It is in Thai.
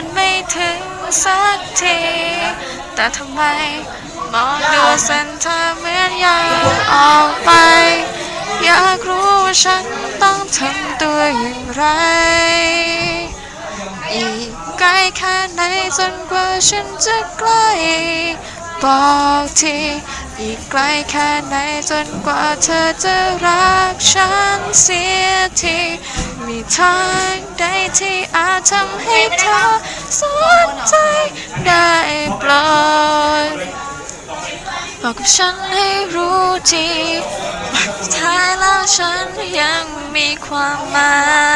น สักที แต่ทำไมมองดูเส้นทางเหมือนอยาวออกไป อยากรู้ว่าฉันต้องทำตัวอย่างไร อีกไกลแค่ไหนจนกว่าฉันจะใกล้บอกทีอีกไกลแค่ไหนจนกว่าเธอจะรักฉันเสียที มีทางใดที่อาจทำให้เธอส ได้ปล่อยบอกกับฉันให้รู้ทีท้ายแล้วฉันยังมีความหมาย